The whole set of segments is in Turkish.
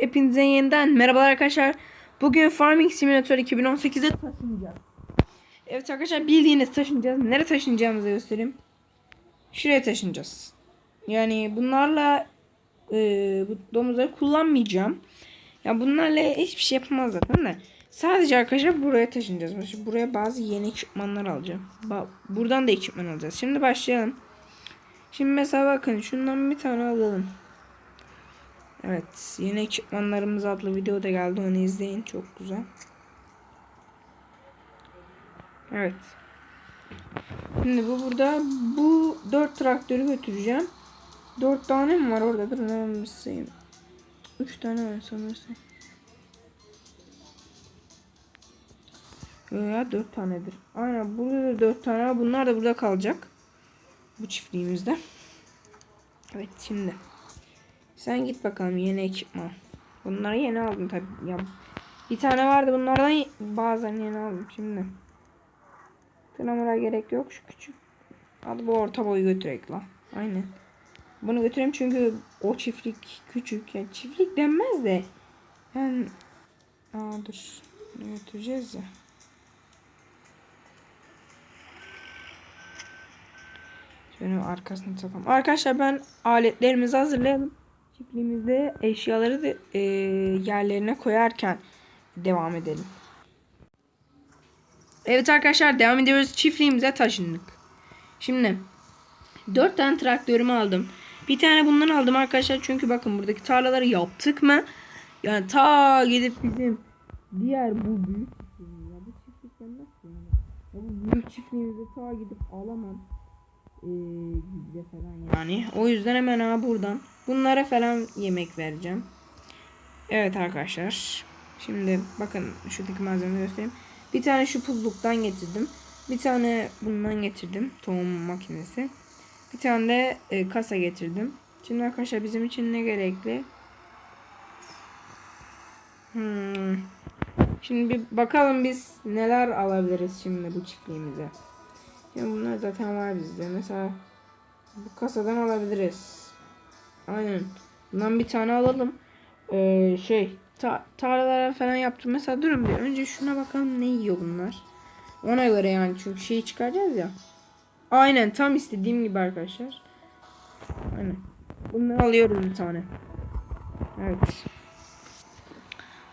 Hepinize yeniden merhabalar arkadaşlar. Bugün Farming Simulator 2018'e taşınacağız. Evet arkadaşlar bildiğiniz taşınacağız. Nereye taşınacağımızı göstereyim. Şuraya taşınacağız. Yani bunlarla e, bu domuzları kullanmayacağım. Ya bunlarla hiçbir şey yapamaz zaten de. Sadece arkadaşlar buraya taşınacağız. Mesela buraya bazı yeni ekipmanlar alacağım. Ba- buradan da ekipman alacağız. Şimdi başlayalım. Şimdi mesela bakın şundan bir tane alalım. Evet yeni ekipmanlarımız adlı video da geldi onu izleyin çok güzel. Evet. Şimdi bu burada bu dört traktörü götüreceğim. Dört tane mi var orada? Dur ne sayayım. Üç tane var sanırsam. Yok Ya dört tanedir. Aynen burada da dört tane var. Bunlar da burada kalacak. Bu çiftliğimizde. Evet şimdi. Sen git bakalım yeni ekipman. Bunları yeni aldım tabi. Ya bir tane vardı bunlardan bazen yeni aldım şimdi. Tırnamura gerek yok şu küçük. Hadi bu orta boyu götürek lan. Aynen. Bunu götüreyim çünkü o çiftlik küçük. Yani çiftlik denmez de. Yani Aa dur. Ne götüreceğiz ya. Şöyle arkasını takalım. Arkadaşlar ben aletlerimizi hazırlayalım. Çiftliğimizde eşyaları da e, yerlerine koyarken devam edelim. Evet arkadaşlar devam ediyoruz. Çiftliğimize taşındık. Şimdi dört tane traktörümü aldım. Bir tane bundan aldım arkadaşlar. Çünkü bakın buradaki tarlaları yaptık mı? Yani ta gidip bizim diğer bu büyük çiftliğimiz bu çiftlikten nasıl yani? Ya bu büyük çiftliğimize ta gidip alamam. Gübre falan yani. O yüzden hemen ha buradan bunlara falan yemek vereceğim. Evet arkadaşlar. Şimdi bakın şuradaki malzemeleri göstereyim. Bir tane şu pulluktan getirdim. Bir tane bundan getirdim. Tohum makinesi. Bir tane de e, kasa getirdim. Şimdi arkadaşlar bizim için ne gerekli? Hmm. Şimdi bir bakalım biz neler alabiliriz şimdi bu çiftliğimize. Şimdi bunlar zaten var bizde. Mesela bu kasadan alabiliriz. Aynen. Bundan bir tane alalım. Ee, şey ta tarlalara falan yaptım. Mesela durun bir önce şuna bakalım ne yiyor bunlar. Ona göre yani çünkü şeyi çıkaracağız ya. Aynen tam istediğim gibi arkadaşlar. Aynen. Bundan alıyoruz bir tane. Evet.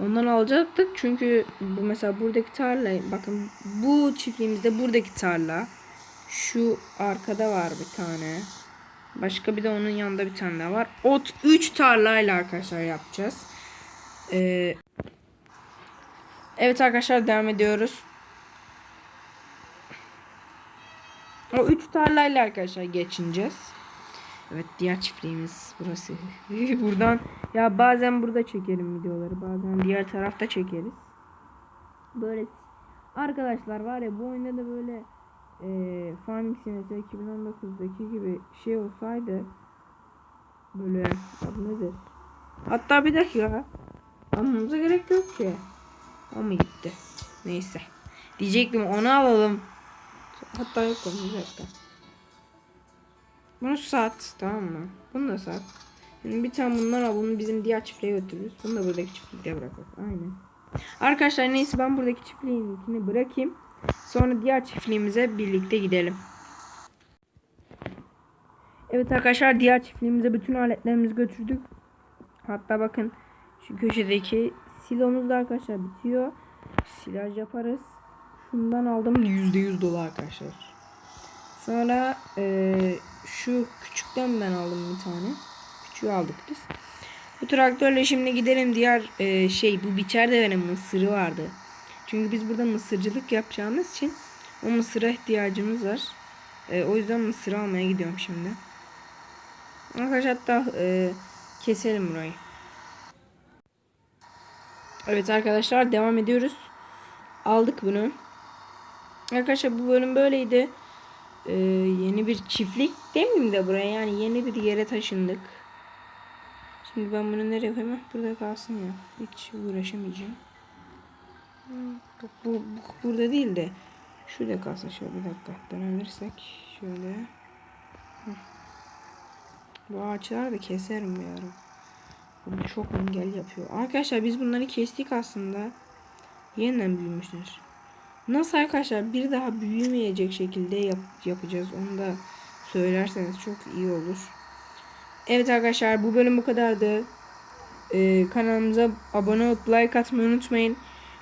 Ondan alacaktık çünkü bu mesela buradaki tarla bakın bu çiftliğimizde buradaki tarla şu arkada var bir tane. Başka bir de onun yanında bir tane daha var. Ot 3 tarlayla arkadaşlar yapacağız. Ee, evet arkadaşlar devam ediyoruz. O 3 tarlayla arkadaşlar geçineceğiz. Evet diğer çiftliğimiz burası. Buradan ya bazen burada çekerim videoları. Bazen diğer tarafta çekeriz. Böyle arkadaşlar var ya bu oyunda da böyle e, Farming Simulator 2019'daki gibi şey olsaydı böyle adı nedir? Hatta bir dakika almamıza gerek yok ki. Ama gitti. Neyse. Diyecektim onu alalım. Hatta yok onu bir dakika. Bunu sat tamam mı? Bunu da sat. Şimdi bir tane bundan al bunu bizim diğer çiftliğe götürürüz. Bunu da buradaki çiftlikte bırakalım. Aynen. Arkadaşlar neyse ben buradaki çiftliğinkini bırakayım. Sonra diğer çiftliğimize birlikte gidelim. Evet arkadaşlar diğer çiftliğimize bütün aletlerimizi götürdük. Hatta bakın şu köşedeki silomuz da arkadaşlar bitiyor. Silaj yaparız. Şundan aldım %100 dolar arkadaşlar. Sonra e, şu küçükten ben aldım bir tane. Küçüğü aldık biz. Bu traktörle şimdi gidelim diğer e, şey bu biçerde benim mısırı vardı. Çünkü biz burada mısırcılık yapacağımız için o mısıra ihtiyacımız var. E, o yüzden mısır almaya gidiyorum şimdi. Arkadaşlar hatta e, keselim burayı. Evet arkadaşlar devam ediyoruz. Aldık bunu. Arkadaşlar bu bölüm böyleydi. Ee, yeni bir çiftlik demeyeyim de buraya yani yeni bir yere taşındık. Şimdi ben bunu nereye koyayım? Burada kalsın ya. Hiç uğraşamayacağım. Bu, bu, bu burada değil de şurada kalsın şöyle bir dakika dönebilirsek şöyle. Bu ağaçları da keserim ara. Bunu çok engel yapıyor. Arkadaşlar biz bunları kestik aslında. Yeniden büyümüşler. Nasıl arkadaşlar bir daha büyümeyecek şekilde yap yapacağız onu da söylerseniz çok iyi olur. Evet arkadaşlar bu bölüm bu kadardı. Ee, kanalımıza abone olup like atmayı unutmayın.